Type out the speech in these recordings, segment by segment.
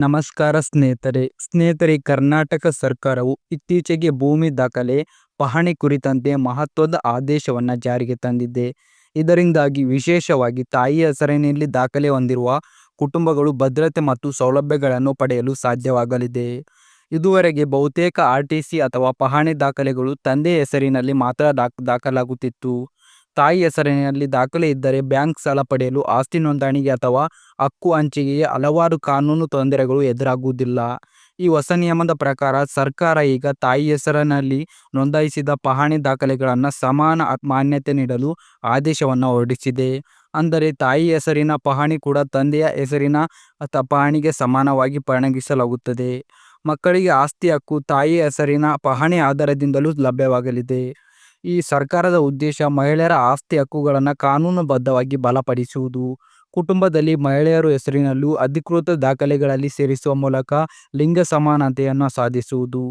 ನಮಸ್ಕಾರ ಸ್ನೇಹಿತರೆ. ಸ್ನೇಹಿತರೆ ಕರ್ನಾಟಕ ಸರ್ಕಾರವು ಇತ್ತೀಚೆಗೆ ಭೂಮಿ ದಾಖಲೆ ಪಹಣಿ ಕುರಿತಂತೆ ಮಹತ್ವದ ಆದೇಶವನ್ನು ಜಾರಿಗೆ ತಂದಿದೆ. ಇದರಿಂದಾಗಿ ವಿಶೇಷವಾಗಿ ತಾಯಿ ಹೆಸರಿನಲ್ಲಿ ದಾಖಲೆ ಹೊಂದಿರುವ ಕುಟುಂಬಗಳು ಭದ್ರತೆ ಮತ್ತು ಸೌಲಭ್ಯಗಳನ್ನು ಪಡೆಯಲು ಸಾಧ್ಯವಾಗಲಿದೆ. ಇದುವರೆಗೆ ಬಹುತೇಕ ಆರ್ ಟಿ ಅಥವಾ ಪಹಣಿ ದಾಖಲೆಗಳು ತಂದೆ ಹೆಸರಿನಲ್ಲಿ ಮಾತ್ರ ದಾಖ ದಾಖಲಾಗುತ್ತಿತ್ತು. ತಾಯಿ ಹೆಸರಿನಲ್ಲಿ ದಾಖಲೆ ಇದ್ದರೆ ಬ್ಯಾಂಕ್ ಸಾಲ ಪಡೆಯಲು ಆಸ್ತಿ ನೋಂದಣಿಗೆ ಅಥವಾ ಹಕ್ಕು ಹಂಚಿಕೆಗೆ ಹಲವಾರು ಕಾನೂನು ತೊಂದರೆಗಳು ಎದುರಾಗುವುದಿಲ್ಲ. ಈ ಹೊಸ ನಿಯಮದ ಪ್ರಕಾರ ಸರ್ಕಾರ ಈಗ ತಾಯಿ ಹೆಸರಿನಲ್ಲಿ ನೋಂದಾಯಿಸಿದ ಪಹಣಿ ದಾಖಲೆಗಳನ್ನು ಸಮಾನ ಮಾನ್ಯತೆ ನೀಡಲು ಆದೇಶವನ್ನು ಹೊರಡಿಸಿದೆ. ಅಂದರೆ ತಾಯಿ ಹೆಸರಿನ ಪಹಣಿ ಕೂಡ ತಂದೆಯ ಹೆಸರಿನ ಪಹಣಿಗೆ ಸಮಾನವಾಗಿ ಪರಿಣಗಿಸಲಾಗುತ್ತದೆ ಮಕ್ಕಳಿಗೆ ಆಸ್ತಿ ಹಕ್ಕು ತಾಯಿ ಹೆಸರಿನ ಪಹಣಿ ಆಧಾರದಿಂದಲೂ ಲಭ್ಯವಾಗಲಿದೆ. ಈ ಸರ್ಕಾರದ ಉದ್ದೇಶ ಮಹಿಳೆಯರ ಆಸ್ತಿ ಹಕ್ಕುಗಳನ್ನು ಕಾನೂನುಬದ್ಧವಾಗಿ ಬಲಪಡಿಸುವುದು, ಕುಟುಂಬದಲ್ಲಿ ಮಹಿಳೆಯರ ಹೆಸರಿನಲ್ಲೂ ಅಧಿಕೃತ ದಾಖಲೆಗಳಲ್ಲಿ ಸೇರಿಸುವ ಮೂಲಕ ಲಿಂಗ ಸಮಾನತೆಯನ್ನು ಸಾಧಿಸುವುದು,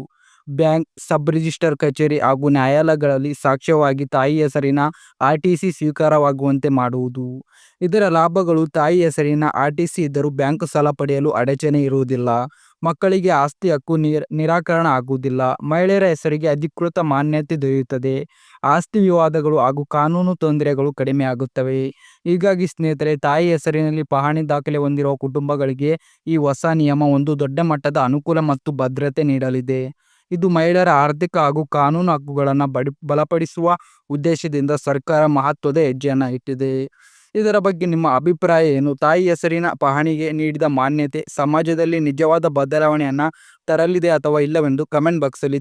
ಬ್ಯಾಂಕ್ ಸಬ್ ರಿಜಿಸ್ಟರ್ ಕಚೇರಿ ಹಾಗೂ ನ್ಯಾಯಾಲಯಗಳಲ್ಲಿ ಸಾಕ್ಷ್ಯವಾಗಿ ತಾಯಿ ಹೆಸರಿನ ಆರ್ ಟಿ ಸಿ ಸ್ವೀಕಾರವಾಗುವಂತೆ ಮಾಡುವುದು. ಇದರ ಲಾಭಗಳು ತಾಯಿ ಹೆಸರಿನ ಆರ್ ಟಿ ಸಿ ಇದ್ದರೂ ಬ್ಯಾಂಕ್ ಸಾಲ ಪಡೆಯಲು ಅಡಚಣೆ ಇರುವುದಿಲ್ಲ. ಮಕ್ಕಳಿಗೆ ಆಸ್ತಿ ಹಕ್ಕು ನಿರ, ನಿರಾಕರಣ ಆಗುವುದಿಲ್ಲ. ಮಹಿಳೆಯರ ಹೆಸರಿಗೆ ಅಧಿಕೃತ ಮಾನ್ಯತೆ ದೊರೆಯುತ್ತದೆ. ಆಸ್ತಿ ವಿವಾದಗಳು ಹಾಗೂ ಕಾನೂನು ತೊಂದರೆಗಳು ಕಡಿಮೆಯಾಗುತ್ತವೆ ಹೀಗಾಗಿ ಸ್ನೇಹಿತರೆ, ತಾಯಿ ಹೆಸರಿನಲ್ಲಿ ಪಹಣಿ ದಾಖಲೆ ಹೊಂದಿರುವ ಕುಟುಂಬಗಳಿಗೆ ಈ ಹೊಸ ನಿಯಮ ಒಂದು ದೊಡ್ಡ ಮಟ್ಟದ ಅನುಕೂಲ ಮತ್ತು ಭದ್ರತೆ ನೀಡಲಿದೆ. ಇದು ಮಹಿಳೆಯರ ಆರ್ಥಿಕ ಹಾಗೂ ಕಾನೂನು ಹಕ್ಕುಗಳನ್ನು ಬಡಿ, ಬಲಪಡಿಸುವ ಉದ್ದೇಶದಿಂದ ಸರ್ಕಾರ ಮಹತ್ವದ ಹೆಜ್ಜೆಯನ್ನು ಇಟ್ಟಿದೆ. ಇದರ ಬಗ್ಗೆ ನಿಮ್ಮ ಅಭಿಪ್ರಾಯ ಏನು? ತಾಯಿ ಹೆಸರಿನ ಪಹಣಿಗೆ ನೀಡಿದ ಮಾನ್ಯತೆ ಸಮಾಜದಲ್ಲಿ ನಿಜವಾದ ಬದಲಾವಣೆಯನ್ನು ತರಲಿದೆ ಅಥವಾ ಇಲ್ಲವೆಂದು ಕಮೆಂಟ್ ಬಾಕ್ಸಲ್ಲಿ